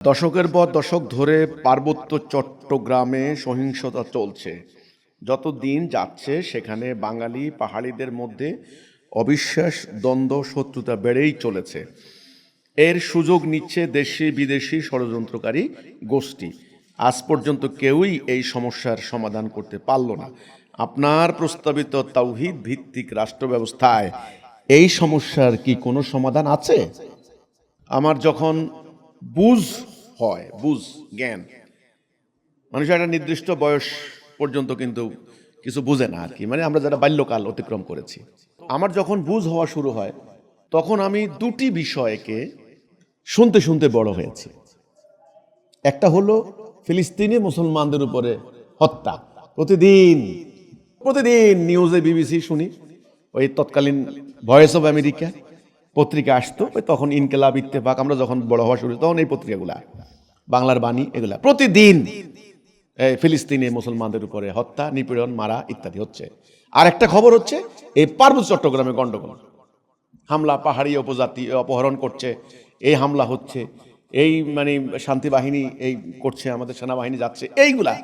দশকের পর দশক ধরে পার্বত্য চট্টগ্রামে সহিংসতা চলছে। যত দিন যাচ্ছে, সেখানে বাঙালি পাহাড়িদের মধ্যে অবিশ্বাস, দ্বন্দ্ব, শত্রুতা বেড়েই চলেছে। এর সুযোগ নিচ্ছে দেশি বিদেশি ষড়যন্ত্রকারী গোষ্ঠী। আজ পর্যন্ত কেউই এই সমস্যার সমাধান করতে পারল না। আপনার প্রস্তাবিত তাওহিদ ভিত্তিক রাষ্ট্র ব্যবস্থায় এই সমস্যার কি কোনো সমাধান আছে? আমার যখন বুঝ হয় বুঝ, জ্ঞান। মানুষের একটা নির্দিষ্ট বয়স পর্যন্ত কিন্তু কিছু বুঝে না আর কি। মানে আমরা যারা বাল্যকাল অতিক্রম করেছি। আমার যখন বুঝ হওয়া শুরু হয়, তখন আমি দুটি বিষয়কে শুনতে শুনতে বড় হয়েছি। একটা হলো ফিলিস্তিনি মুসলমানদের উপরে হত্যা। প্রতিদিন প্রতিদিন নিউজে বিবিসি শুনি, ওই তৎকালীন ভয়েস অফ আমেরিকা। পত্রিকা আসতো তখন ইনকেলাব, ইত্তেফাক, আমরা যখন বড় হওয়া শুরু তখন এই পত্রিকাগুলা, বাংলার বাণী এগুলা। প্রতিদিন ফিলিস্তিনে মুসলমানদের উপরে হত্যা, নিপীড়ন, মারা ইত্যাদি হচ্ছে। আর একটা খবর হচ্ছে, এই পার্বত্য চট্টগ্রামে গন্ডগোল হামলা, পাহাড়ি উপজাতি অপহরণ করছে, এই হামলা হচ্ছে, এই মানে শান্তি বাহিনী এই করছে, আমাদের সেনাবাহিনী যাচ্ছে, এইগুলা।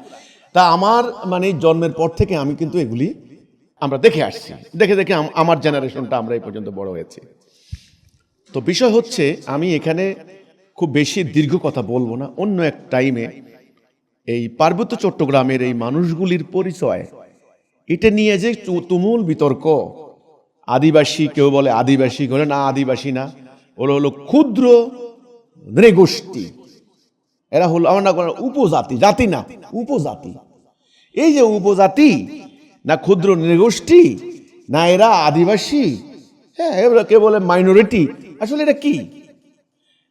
তা আমার মানে জন্মের পর থেকে আমি কিন্তু এগুলি আমরা দেখে আসছি। দেখে দেখে আমার জেনারেশনটা আমরা এই পর্যন্ত বড় হয়েছি। তো বিষয় হচ্ছে, আমি এখানে খুব বেশি দীর্ঘ কথা বলব না। অন্য এক টাইমে এই পার্বত্য চট্টগ্রামের এই মানুষগুলির পরিচয়, এটা নিয়ে যে তুমুল বিতর্ক। আদিবাসী, কেউ বলে আদিবাসী বলে না আদিবাসী না, ওরা হলো ক্ষুদ্র নৃগোষ্ঠী। এরা হলো আমার না উপজাতি, জাতি না, উপজাতি। এই যে উপজাতি, না ক্ষুদ্র নৃগোষ্ঠী, না এরা আদিবাসী হ্যাঁ এরা কে বলে মাইনরিটি আসলে এটা কি?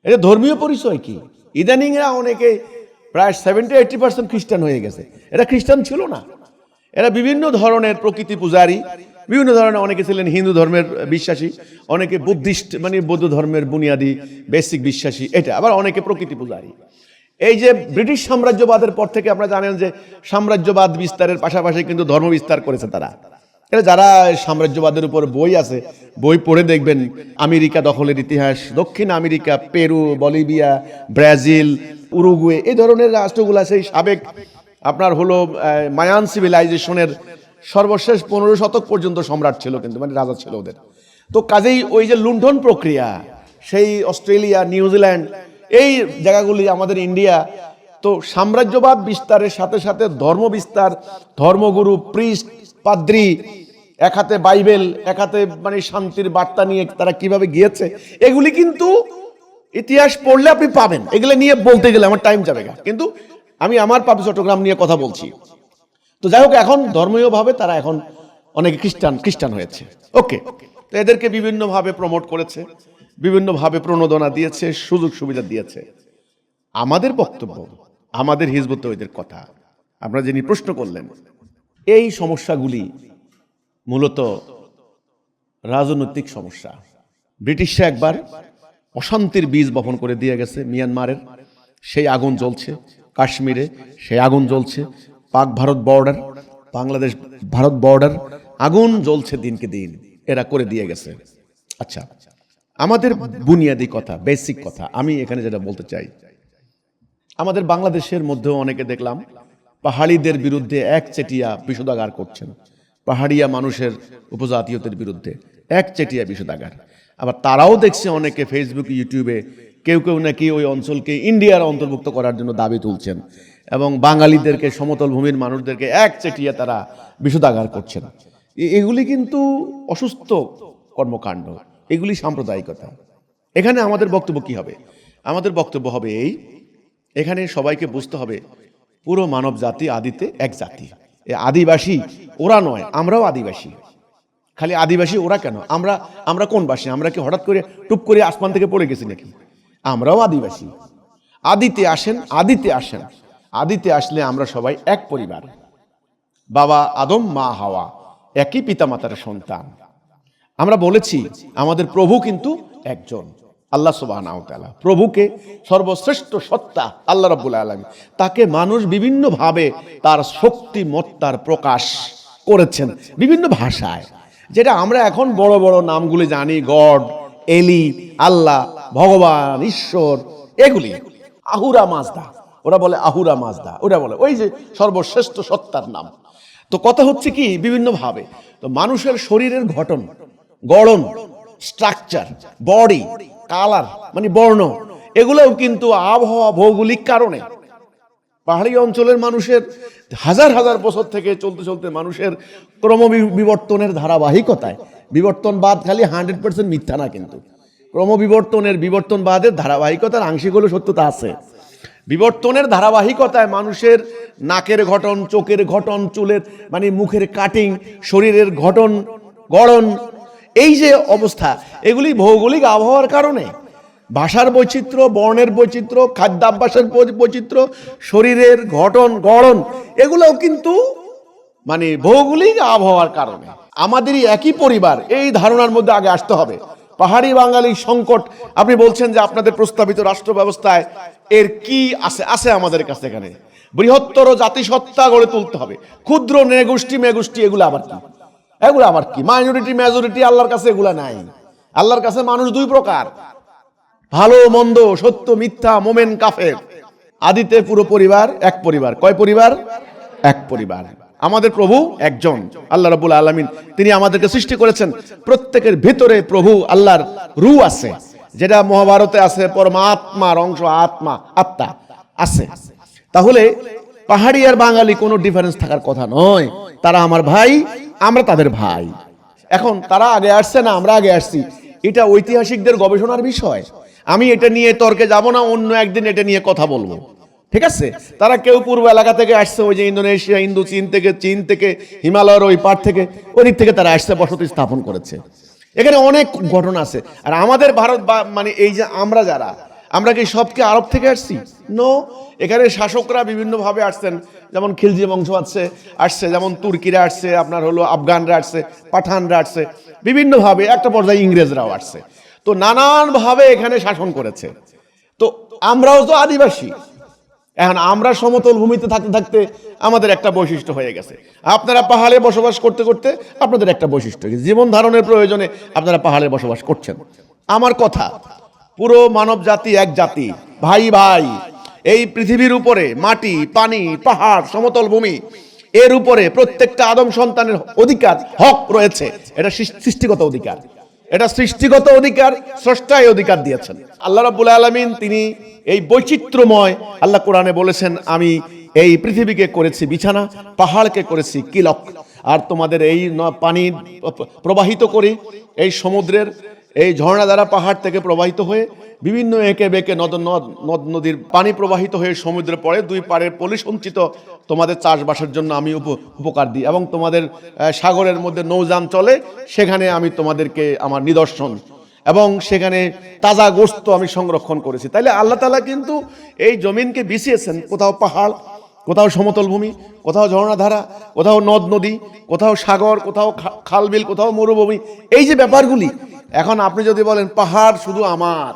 এটা ধর্মীয় পরিচয় কি? ইদানিং এরা অনেকে প্রায় সেভেন্টি এইটি পার্সেন্ট খ্রিস্টান হয়ে গেছে। এরা খ্রিস্টান ছিল না। এরা বিভিন্ন ধরনের প্রকৃতি পূজারী। বিভিন্ন ধরনের অনেকে ছিলেন হিন্দু ধর্মের বিশ্বাসী, অনেকে বুদ্ধিস্ট মানে বৌদ্ধ ধর্মের বুনিয়াদী, বেসিক বিশ্বাসী, এটা। আবার অনেকে প্রকৃতি পূজারী। এই যে ব্রিটিশ সাম্রাজ্যবাদের পর থেকে আপনারা জানেন যে সাম্রাজ্যবাদ বিস্তারের পাশাপাশি কিন্তু ধর্ম বিস্তার করেছে তারা। এটা যারা সাম্রাজ্যবাদের উপর বই আছে, বই পড়ে দেখবেন আমেরিকা দখলের ইতিহাস, দক্ষিণ America, Peru, Bolivia, Brazil, Uruguay, এই ধরনের রাষ্ট্রগুলা সেই সাবেক আপনার হলো মায়ান সিভিলাইজেশনের সর্বশেষ পনেরো শতক পর্যন্ত সম্রাট ছিল কিন্তু মানে রাজা ছিল ওদের। তো কাজেই ওই যে লুণ্ঠন প্রক্রিয়া, সেই অস্ট্রেলিয়া, নিউজিল্যান্ড, এই জায়গাগুলি, আমাদের ইন্ডিয়া, তো সাম্রাজ্যবাদ বিস্তারের সাথে সাথে ধর্ম বিস্তার ধর্মগুরু, প্রিস্ট, পাদ্রি এক হাতে বাইবেল, এক হাতে মানে শান্তির বার্তা নিয়ে তারা কীভাবে গিয়েছে, এগুলি কিন্তু ইতিহাস পড়লে আপনি পাবেন। এগুলো নিয়ে বলতে গেলে আমার টাইম যাবে কিন্তু আমি আমার পাপি চট্টগ্রাম নিয়ে কথা বলছি। তো যাই হোক, এখন ধর্মীয়ভাবে তারা এখন অনেকে খ্রিস্টান খ্রিস্টান হয়েছে। ওকে তো এদেরকে বিভিন্নভাবে প্রমোট করেছে, বিভিন্নভাবে প্রণোদনা দিয়েছে, সুযোগ সুবিধা দিয়েছে। আমাদের বক্তব্য, আমাদের হিজবুত তৈদের কথা। আপনারা যিনি প্রশ্ন করলেন, এই সমস্যাগুলি মূলত রাজনৈতিক সমস্যা। ব্রিটিশরা একবার অশান্তির বীজ বপন করে দিয়ে গেছে মিয়ানমারের। সেই আগুন জ্বলছে কাশ্মীরে, সেই আগুন জ্বলছে পাক ভারত বর্ডার, বাংলাদেশ ভারত বর্ডার। আগুন জ্বলছে দিনকে দিন, এরা করে দিয়ে গেছে। আচ্ছা আমাদের বুনিয়াদি কথা বেসিক কথা, আমি এখানে যেটা বলতে চাই। আমাদের বাংলাদেশের মধ্যেও অনেকে দেখলাম পাহাড়িদের বিরুদ্ধে এক চেটিয়া বিষোদাগার করছেন। পাহাড়িয়া মানুষের উপজাতীয়দের বিরুদ্ধে। এক চেটিয়া বিষোদাগার আবার তারাও দেখছে অনেকে ফেসবুক ইউটিউবে কেউ কেউ নাকি ওই অঞ্চলকে ইন্ডিয়ার অন্তর্ভুক্ত করার জন্য দাবি তুলছেন এবং বাঙালিদেরকে, সমতল ভূমির মানুষদেরকে এক চেটিয়া তারা বিষোদাগার করছেন। এগুলি কিন্তু অসুস্থ কর্মকাণ্ড। এগুলি সাম্প্রদায়িকতা। এখানে আমাদের বক্তব্য কি হবে? আমাদের বক্তব্য হবে এই, এখানে সবাইকে বুঝতে হবে পুরো মানব জাতি আদিতে এক জাতি। আদিবাসী ওরা নয়, আমরাও আদিবাসী। খালি আদিবাসী ওরা কেন? আমরা আমরা কোন বাসী? আমরা কি হঠাৎ করে টুপ করে আসমান থেকে পড়ে গেছি নাকি? আমরাও আদিবাসী। আদিতে আসেন আদিতে আসেন। আদিতে আসলে আমরা সবাই এক পরিবার। বাবা আদম, মা হাওয়া, একই পিতামাতার সন্তান। আমরা বলেছি, আমাদের প্রভু কিন্তু একজন। আল্লাহ সুবাহ প্রভুকে সর্বশ্রেষ্ঠ সত্তা আল্লাহ রাব্বুল আলমী তাকে মানুষ বিভিন্নভাবে তার শক্তিমত্তার প্রকাশ করেছেন বিভিন্ন ভাষায়। যেটা আমরা এখন বড় বড় নামগুলি জানি, গড, এলি, আল্লাহ, ভগবান, ঈশ্বর, এগুলি। Ahura Mazda. ওরা বলে আহুরা মাজদা। ওরা বলে ওই যে সর্বশ্রেষ্ঠ সত্তার নাম। তো কথা হচ্ছে কি বিভিন্ন ভাবে তো মানুষের শরীরের ঘটন গড়ন স্ট্রাকচার বডি কালার মানে বর্ণ, এগুলোও কিন্তু আবহাওয়া ভৌগোলিক কারণে। পাহাড়ি অঞ্চলের মানুষের, হাজার হাজার বছর থেকে চলতে চলতে মানুষের ক্রমবিবর্তনের ধারাবাহিকতায় বিবর্তনবাদ খালি হান্ড্রেড পার্সেন্ট মিথ্যা না কিন্তু। ক্রমবিবর্তনের বিবর্তনবাদের ধারাবাহিকতার আংশিক হলো সত্যতা আছে। বিবর্তনের ধারাবাহিকতায় মানুষের নাকের গঠন, চোখের গঠন, চুলের মানে মুখের কাটিং শরীরের গঠন, গড়ন এই যে অবস্থা, এগুলি ভৌগোলিক আবহাওয়ার কারণে। ভাষার বৈচিত্র্য, বর্ণের বৈচিত্র্য, খাদ্যাভ্যাসের বৈচিত্র্য, শরীরের গঠন, গড়ন, এগুলোও কিন্তু মানে ভৌগোলিক আবহাওয়ার কারণে। আমাদেরই একই পরিবার, এই ধারণার মধ্যে আগে আসতে হবে। পাহাড়ি বাঙালি সংকট, আপনি বলছেন যে আপনাদের প্রস্তাবিত রাষ্ট্র ব্যবস্থায় এর কি আছে? আছে আমাদের কাছে এখানে। বৃহত্তর জাতিসত্তা গড়ে তুলতে হবে। ক্ষুদ্র নেগোষ্ঠী মেগোষ্ঠী, এগুলো আবার কি? এগুলো আবার কি? মাইনরিটি মেজরিটি আল্লাহর কাছে এগুলা নাই। আল্লাহর কাছে মানুষ দুই প্রকার। ভালো, মন্দ, সত্য, মিথ্যা, মোমেন, কাফের। আদিতে পুরো পরিবার এক পরিবার। কয় পরিবার? এক পরিবার। আমাদের প্রভু একজন। আল্লাহ রাবুল আলমিন, তিনি আমাদেরকে সৃষ্টি করেছেন। প্রত্যেকের ভিতরে প্রভু আল্লাহর রু আছে। যেটা মহাভারতে আছে, পরমাত্মার অংশ, আত্মা আত্মা আছে। তাহলে পাহাড়ি আর বাঙালি কোনো ডিফারেন্স থাকার কথা নয়। তারা আমার ভাই আমরা তাদের ভাই। এখন তারা আগে আসছে না, আমরা আগে আসছি। এটা ঐতিহাসিকদের গবেষণার বিষয়। আমি এটা নিয়ে তর্কে যাব না, অন্য একদিন এটা নিয়ে কথা বলব। ঠিক আছে? তারা কেউ পূর্ব এলাকা থেকে আসছে, ওই যে ইন্দোনেশিয়া, ইন্দো চীন থেকে চীন থেকে, হিমালয়ের ওই পার থেকে, ওই দিক থেকে তারা আসছে, বসতি স্থাপন করেছে। এখানে অনেক ঘটনা আছে। আর আমাদের ভারত বা মানে এই যে আমরা যারা আমরা কি সবকে আরব থেকে আসছি? নো এখানে শাসকরা বিভিন্নভাবে আসছেন। যেমন খিলজি বংশ আসছে আসছে। যেমন তুর্কিরা আসছে, আপনার হলো আফগানরা আসছে, পাঠানরা আসছে। বিভিন্নভাবে একটা পর্যায়ে ইংরেজরাও আসছে। তো নানানভাবে এখানে শাসন করেছে। তো আমরাও তো আদিবাসী। এখন আমরা সমতল ভূমিতে থাকতে থাকতে আমাদের একটা বৈশিষ্ট্য হয়ে গেছে। আপনারা পাহাড়ে বসবাস করতে করতে আপনাদের একটা বৈশিষ্ট্য। জীবন ধারণের প্রয়োজনে আপনারা পাহাড়ে বসবাস করছেন। আমার কথা পুরো মানব জাতি এক জাতি। ভাই ভাই, এই পৃথিবীর উপরে মাটি, পানি, পাহাড়, সমতল ভূমি, এর উপরে প্রত্যেকটা আদম সন্তানের অধিকার, হক রয়েছে। এটা সৃষ্টিগত অধিকার। এটা সৃষ্টিগত অধিকার স্রষ্টায় অধিকার দিয়েছেন। আল্লাহ রাব্বুল আলামিন তিনি এই বৈচিত্র্যময়, আল্লাহ কোরআনে বলেছেন, আমি এই পৃথিবীকে করেছি বিছানা, পাহাড়কে করেছি কিলক আর তোমাদের এই পানি প্রবাহিত করি, এই সমুদ্রের এই ঝর্ণা দ্বারা পাহাড় থেকে প্রবাহিত হয়ে বিভিন্ন এঁকে বেঁকে নদ নদ নদ নদীর পানি প্রবাহিত হয়ে সমুদ্রে পড়ে, দুই পাড়ের পলি সঞ্চিত তোমাদের চাষবাসের জন্য আমি উপ- উপকার দিই এবং তোমাদের সাগরের মধ্যে নৌযান চলে, সেখানে আমি তোমাদেরকে আমার নিদর্শন এবং সেখানে তাজা গোস্ত আমি সংরক্ষণ করেছি। তাইলে আল্লাহ তালা কিন্তু এই জমিনকে বিছিয়েছেন, কোথাও পাহাড় কোথাও সমতল ভূমি, কোথাও ঝর্ণাধারা, কোথাও নদ নদী, কোথাও সাগর, কোথাও খালবিল, কোথাও মরুভূমি। এই যে ব্যাপারগুলি, এখন আপনি যদি বলেন, পাহাড় শুধু আমার,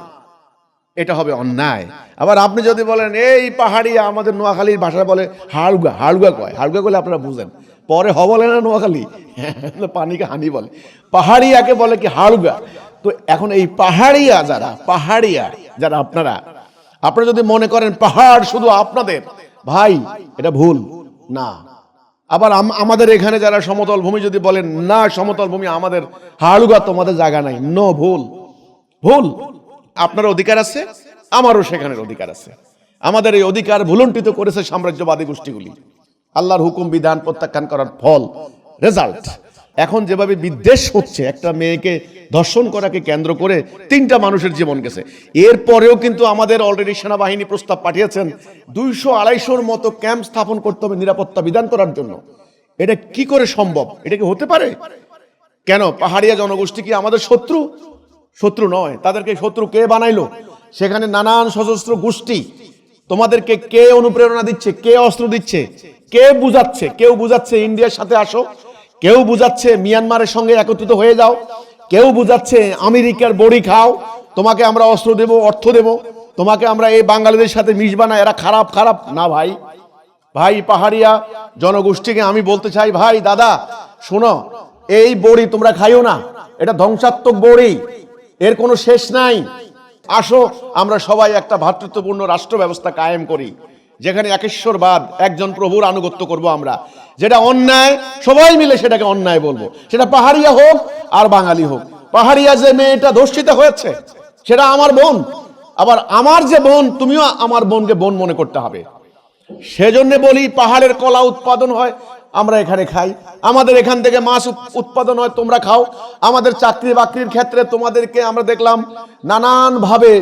এটা হবে অন্যায়। আবার আপনি যদি বলেন, এই পাহাড়ি আমাদের নোয়াখালীর ভাষায় বলে হাড়ুগা। হাড়ুগা কয়? হাড়ুগা করলে আপনারা বুঝেন। পরে হ বলে না নোয়াখালী, পানিকে হানি বলে। পাহাড়িয়াকে বলে কি হাড়ুগা? তো এখন এই পাহাড়িয়া যারা পাহাড়িয়া যারা আপনারা আপনারা যদি মনে করেন, পাহাড় শুধু আপনাদের ভাই, এটা ভুল। না। আবার আমাদের এখানে যারা সমতল ভূমি, যদি বলেন, না, সমতল ভূমি আমাদের হাড়ুগা, তোমাদের জায়গা নাই। ন ভুল। ভুল। আপনার অধিকার আছে, আমারও সেখানের অধিকার আছে। আমাদের এই অধিকার ভুলন্টিত করেছে সাম্রাজ্যবাদী গোষ্ঠীগুলি। আল্লাহর হুকুম, বিধান প্রত্যাখ্যান করার ফল রেজাল্ট এখন যেভাবে বিদ্বেষ হচ্ছে, একটা মেয়েকে ধর্ষণ করাকে কেন্দ্র করে তিনটা মানুষের জীবন গেছে। এরপরেও কিন্তু আমাদের অলরেডি সেনাবাহিনী প্রস্তাব পাঠিয়েছেন, দুইশো আড়াইশোর মতো ক্যাম্প স্থাপন করতে হবে নিরাপত্তা বিধান করার জন্য। এটা কি করে সম্ভব? এটা কি হতে পারে? কেন? পাহাড়িয়া জনগোষ্ঠী কি আমাদের শত্রু? শত্রু নয়। তাদেরকে শত্রু কে বানাইলো? সেখানে নানান সশস্ত্র গোষ্ঠী। তোমাদেরকে কে অনুপ্রেরণা দিচ্ছে? কে অস্ত্র দিচ্ছে? কে বুঝাচ্ছে? কেউ বুঝাচ্ছে, ইন্ডিয়ার সাথে আসো। কেউ বুঝাচ্ছে মিয়ানমারের সঙ্গে একত্রিত হয়ে যাও। কেউ বুঝাচ্ছে আমেরিকার বড়ি খাও। তোমাকে আমরা অস্ত্র দেব, অর্থ দেব। তোমাকে আমরা এই বাঙালিদের সাথে মিশবা না এরা খারাপ খারাপ। না ভাই। ভাই পাহাড়িয়া জনগোষ্ঠীকে আমি বলতে চাই, ভাই, দাদা, শোনো, এই বড়ি তোমরা খাইও না। এটা ধ্বংসাত্মক বড়ি। এর কোনো শেষ নাই। আসো, আমরা সবাই একটা ভ্রাতৃত্বপূর্ণ রাষ্ট্র ব্যবস্থা কায়েম করি। যেখানে একেশ্বরবাদ একজন প্রভুর আনুগত্য করব আমরা। যেটা অন্যায়, সবাই মিলে সেটাকে অন্যায় বলব। সেটা পাহাড়িয়া হোক আর বাঙালি হোক। পাহাড়িয়া যে মেয়েটা ধর্ষিত হয়েছে, সেটা আমার বোন। আবার আমার যে বোন, তুমিও আমার বোনকে বোন মনে করতে হবে। সেজন্য বলি, পাহাড়ের কলা উৎপাদন হয় আমরা এখানে খাই। আমাদের এখান থেকে মাছ উৎপাদন হয়, তোমরা খাও। আমাদের চাকরি বাকরির ক্ষেত্রে তোমাদেরকে আমরা দেখলাম নানানভাবে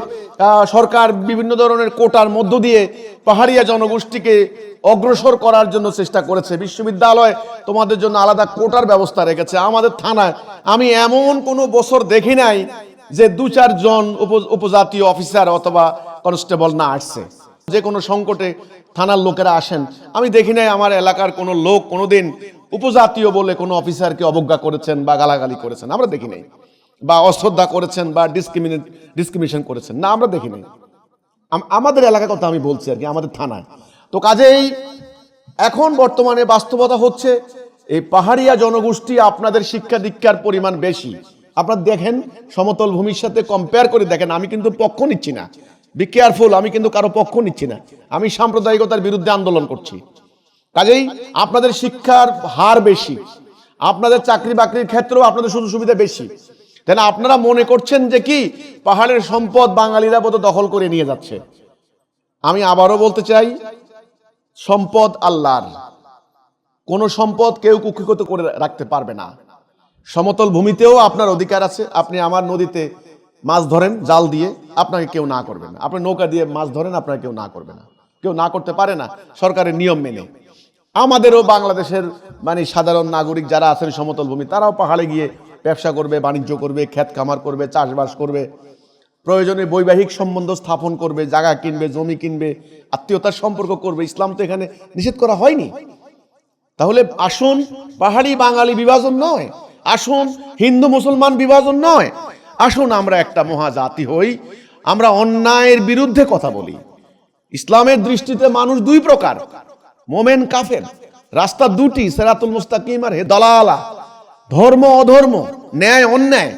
সরকার বিভিন্ন ধরনের কোটার মধ্য দিয়ে পাহাড়িয়া জনগোষ্ঠীকে অগ্রসর করার জন্য চেষ্টা করেছে। বিশ্ববিদ্যালয় তোমাদের জন্য আলাদা কোটার ব্যবস্থা রেখেছে। আমাদের থানায় আমি এমন কোনো বছর দেখি নাই যে দু চারজন উপ- উপজাতীয় অফিসার অথবা কনস্টেবল না আসছে। যে কোনো সংকটে থানার লোকেরা আসেন। আমি দেখি নাই আমার এলাকার কোনো লোক কোনোদিন উপজাতীয় বলে কোনো অফিসারকে অবজ্ঞা করেছেন বা গালাগালি করেছেন। আমরা দেখি নাই। বা অশ্রদ্ধা করেছেন বা ডিসক্রিমিনেট ডিসক্রিমিনেশন করেছেন। না, আমরা দেখি নাই। আমাদের এলাকার কথা আমি বলছি আর কি, আমাদের থানায়। তো কাজেই এখন বর্তমানে বাস্তবতা হচ্ছে, এই পাহাড়িয়া জনগোষ্ঠী আপনাদের শিক্ষা দীক্ষার পরিমাণ বেশি। আপনারা দেখেন, সমতল ভূমির সাথে কম্পেয়ার করে দেখেন। আমি কিন্তু পক্ষ নিচ্ছি না। বি কেয়ারফুল আমি কিন্তু কারও পক্ষ নিচ্ছি না। আমি সাম্প্রদায়িকতার বিরুদ্ধে আন্দোলন করছি। কাজেই আপনাদের শিক্ষার হার বেশি। আপনাদের চাকরি বাকরির ক্ষেত্রেও আপনাদের সুযোগ সুবিধা বেশি। তাই আপনারা মনে করছেন যে কি? পাহাড়ের সম্পদ বাঙালিরা বোধ দখল করে নিয়ে যাচ্ছে। আমি আবারও বলতে চাই, সম্পদ আল্লাহর। কোন সম্পদ কেউ কুক্ষিগত করে রাখতে পারবে না। সমতল ভূমিতেও আপনার অধিকার আছে। আপনি আমার নদীতে মাছ ধরেন, জাল দিয়ে আপনাকে কেউ না করবে না। আপনি নৌকা দিয়ে মাছ ধরেন, আপনাকে কেউ না করবে না। কেউ না করতে পারে না, সরকারের নিয়ম মেনে। আমাদেরও বাংলাদেশের মানে সাধারণ নাগরিক যারা আছেন সমতল ভূমি, তারাও পাহাড়ে গিয়ে ব্যবসা করবে, বাণিজ্য করবে, ক্ষেত খামার করবে, চাষবাস করবে। প্রয়োজনে বৈবাহিক সম্বন্ধ স্থাপন করবে, জায়গা কিনবে, জমি কিনবে, আত্মীয়তার সম্পর্ক করবে। ইসলাম তো এখানে নিষেধ করা হয়নি। তাহলে আসুন, পাহাড়ি বাঙালি বিভাজন নয়। আসুন, হিন্দু মুসলমান বিভাজন নয়। আসুন আমরা একটা মহাজাতি হই, আমরা অন্যায়ের বিরুদ্ধে কথা বলি। ইসলামের দৃষ্টিতে মানুষ দুই প্রকার, মোমেন, কাফের। রাস্তা দুটি, সেরাতুল মুস্তাকিম আর হে দলালা। ধর্ম, অধর্ম, ন্যায়, অন্যায়।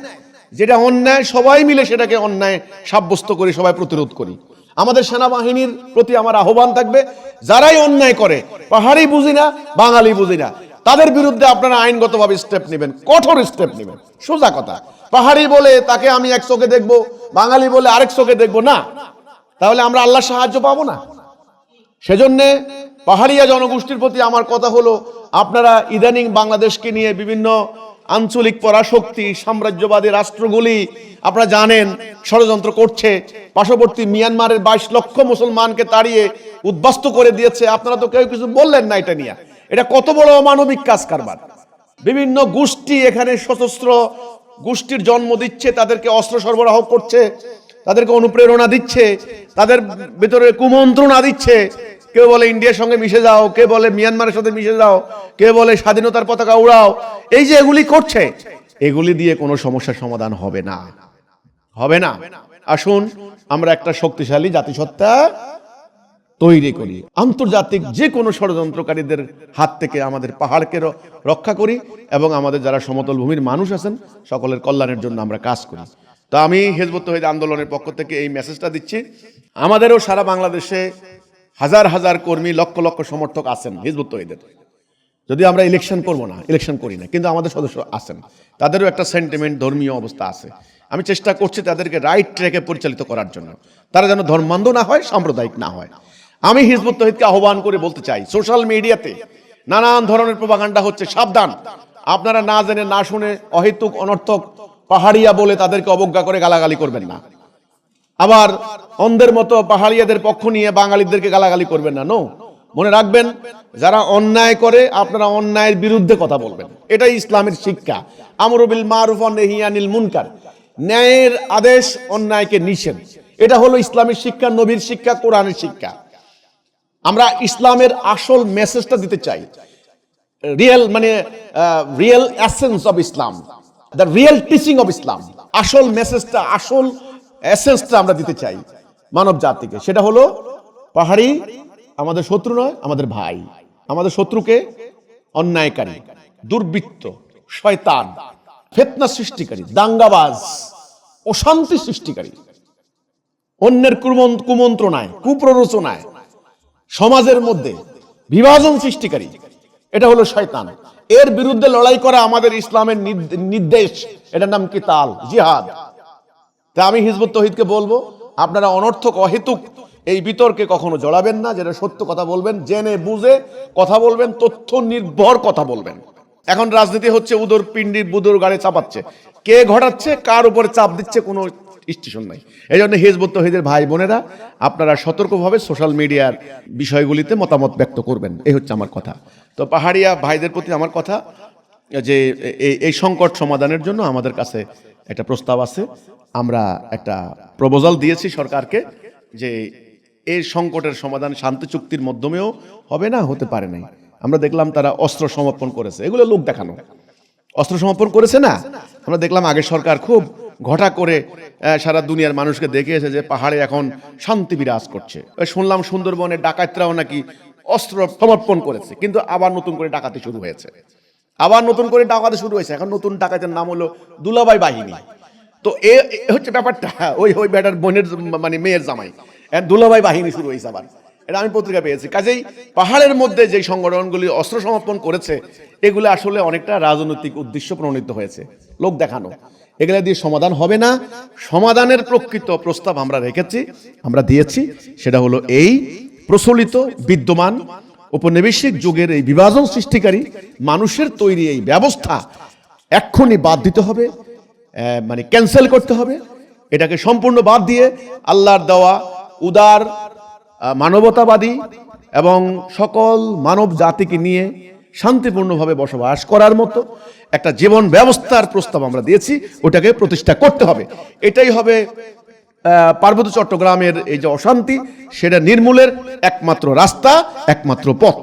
যেটা অন্যায়, সবাই মিলে সেটাকে অন্যায় সাব্যস্ত করি, সবাই প্রতিরোধ করি। আমাদের সেনাবাহিনীর প্রতি আমার আহ্বান থাকবে, যারাই অন্যায় করে, পাহাড়ি বুঝি না, বাঙালি বুঝি না তাদের বিরুদ্ধে আপনারা আইনগতভাবে স্টেপ নেবেন, কঠোর স্টেপ নেবেন। সোজা কথা। পাহাড়ি বলে তাকে আমি এক চোখে দেখব, বাঙালি বলে আরেক চোখে দেখব, না। তাহলে আমরা আল্লাহ সাহায্য পাবো না। সেজন্যে পাহাড়িয়া জনগোষ্ঠীর প্রতি আমার কথা হলো, আপনারা ইদানিং বাংলাদেশকে নিয়ে বিভিন্ন আঞ্চলিক পরাশক্তি, সাম্রাজ্যবাদী রাষ্ট্রগুলি, আপনারা জানেন, ষড়যন্ত্র করছে। পার্শ্ববর্তী মিয়ানমারের বাইশ লক্ষ মুসলমানকে তাড়িয়ে উদ্বাস্ত করে দিয়েছে। আপনারা তো কেউ কিছু বললেন না এটা নিয়ে। এটা কত বড় অমানবিক কাজ কারবার। বিভিন্ন গোষ্ঠী এখানে সশস্ত্র গোষ্ঠীর জন্ম দিচ্ছে, তাদেরকে অস্ত্র সরবরাহ করছে, তাদেরকে অনুপ্রেরণা দিচ্ছে, তাদের ভিতরে কুমন্ত্রণা দিচ্ছে। কেউ বলে ইন্ডিয়ার সঙ্গে মিশে যাও কে বলে মিয়ানমারের সাথে মিশে যাও কে বলে স্বাধীনতার পতাকা উড়াও। এই যে এগুলি করছে, এগুলি দিয়ে কোনো সমস্যার সমাধান হবে না। হবে না। আসুন, আমরা একটা শক্তিশালী জাতিসত্তা তৈরি করি। আন্তর্জাতিক যে কোনো ষড়যন্ত্রকারীদের হাত থেকে আমাদের পাহাড়কে রক্ষা করি এবং আমাদের যারা সমতল ভূমির মানুষ আছেন, সকলের কল্যাণের জন্য আমরা কাজ করি। তো আমি হেজবত তহিদ আন্দোলনের পক্ষ থেকে এই মেসেজটা দিচ্ছি। আমাদেরও সারা বাংলাদেশে হাজার হাজার কর্মী, লক্ষ লক্ষ সমর্থক আছেন হিজবুত তহিদের। যদি আমরা ইলেকশন করব না ইলেকশন করি না, কিন্তু আমাদের সদস্য আছেন। তাদেরও একটা সেন্টিমেন্ট ধর্মীয় অবস্থা আছে। আমি চেষ্টা করছি তাদেরকে রাইট ট্র্যাকে পরিচালিত করার জন্য। তারা যেন ধর্মান্ধ না হয়, সাম্প্রদায়িক না হয়। আমি হিজবুত তহিদকে আহ্বান করে বলতে চাই, সোশ্যাল মিডিয়াতে নানান ধরনের প্রভাকাণ্ডা হচ্ছে, সাবধান। আপনারা না জেনে, না শুনে অহেতুক, অনর্থক, পাহাড়িয়া বলে তাদেরকে অবজ্ঞা করে গালাগালি করবেন না। আবার অন্ধের মতো পাহাড়িয়াদের পক্ষ নিয়ে বাঙালিদেরকে গালাগালি করবেন না, নো। মনে রাখবেন, যারা অন্যায় করে, আপনারা অন্যায়ের বিরুদ্ধে কথা বলবেন। এটাই ইসলামের শিক্ষা। আমরুবিল মারুফ নেহিয়ানিল মুনকার। ন্যায়ের আদেশ অন্যায়কে নিষেধ। এটা হলো ইসলামের শিক্ষা, নবীর শিক্ষা, কোরআনের শিক্ষা। আমরা ইসলামের আসল মেসেজটা দিতে চাই। রিয়েল মানে real essence of Islam the real teaching of Islam আসল মেসেজটা আসল এসেন্সটা আমরা দিতে চাই মানব জাতিকে। সেটা হলো পাহাড়ি, আমাদের শত্রু নয়, আমাদের ভাই। আমাদের শত্রুকে অন্যায়কারী, দুর্বৃত্ত, শয়তান, ফেতনা সৃষ্টিকারী, দাঙ্গাবাজ, অশান্তি সৃষ্টিকারী। অন্যের কুমন- কুমন্ত্রণায়, কুপ্ররোচনায় সমাজের মধ্যে বিভাজন সৃষ্টিকারী। এটা হলো শয়তান। এর বিরুদ্ধে লড়াই করা আমাদের ইসলামের নির্দেশ। এটার নাম কি তাল জিহাদ। তা আমি হিজবুত তহিদকে বলব, আপনারা অনর্থক, অহেতুক এই বিতর্কে কখনো জড়াবেন না, যেটা সত্য কথা বলবেন, জেনে বুঝে কথা বলবেন, তথ্য নির্ভর কথা বলবেন। এখন রাজনীতি হচ্ছে উদর পিণ্ডির বুদর গাড়ি চাপাচ্ছে। কে ঘটাচ্ছে, কার উপরে চাপ দিচ্ছে কোনো স্টেশন নাই। এই জন্য হিজবুত তহিদের ভাই বোনেরা, আপনারা সতর্কভাবে সোশ্যাল মিডিয়ার বিষয়গুলিতে মতামত ব্যক্ত করবেন। এই হচ্ছে আমার কথা। তো পাহাড়িয়া ভাইদের প্রতি আমার কথা, যে এই- সংকট সমাধানের জন্য আমাদের কাছে একটা প্রস্তাব আছে। আমরা একটা প্রপোজাল দিয়েছি সরকারকে যে এই সংকটের সমাধান শান্তি চুক্তির মাধ্যমেও হবে না, হতে পারে নাই। আমরা দেখলাম তারা অস্ত্র সমর্পণ করেছে। এগুলো লোক দেখানো। অস্ত্র সমর্পণ করেছে না? আমরা দেখলাম আগের সরকার খুব ঘটা করে সারা দুনিয়ার মানুষকে দেখিয়েছে যে পাহাড়ে এখন শান্তি বিরাজ করছে। শুনলাম সুন্দরবনে ডাকাতরাও নাকি অস্ত্র সমর্পণ করেছে, কিন্তু আবার নতুন করে ডাকাতি শুরু হয়েছে। আবার নতুন করে ডাকাতি শুরু হয়েছে। এখন নতুন ডাকাতের নাম হলো দুলাবাই বাহিনী। তো এ হচ্ছে ব্যাপারটা, ওই ওই বেটার বোনের মানে মেয়ের জামাই। দুলাভাই বাহিনী শুরু হয়েছে আবার। এটা আমি পত্রিকা পেয়েছি। কাজেই পাহাড়ের মধ্যে যে সংগঠনগুলি অস্ত্র সমর্পণ করেছে, এগুলো আসলে অনেকটা রাজনৈতিক উদ্দেশ্য প্রণীত হয়েছে। লোক দেখানো। এগুলা দিয়ে সমাধান হবে না। সমাধানের প্রকৃত প্রস্তাব আমরা রেখেছি, আমরা দিয়েছি। সেটা হলো এই প্রচলিত বিদ্যমান উপনিবেশিক যুগের এই বিভাজন সৃষ্টিকারী মানুষের তৈরি এই ব্যবস্থা এক্ষুনি বাদ দিতে হবে মানে ক্যান্সেল করতে হবে। এটাকে সম্পূর্ণ বাদ দিয়ে আল্লাহর দেওয়া উদার মানবতাবাদী এবং সকল মানব জাতিকে নিয়ে শান্তিপূর্ণভাবে বসবাস করার মতো একটা জীবন ব্যবস্থার প্রস্তাব আমরা দিয়েছি, ওটাকে প্রতিষ্ঠা করতে হবে। এটাই হবে পার্বত্য চট্টগ্রামের এই যে অশান্তি, সেটা নির্মূলের একমাত্র রাস্তা, একমাত্র পথ।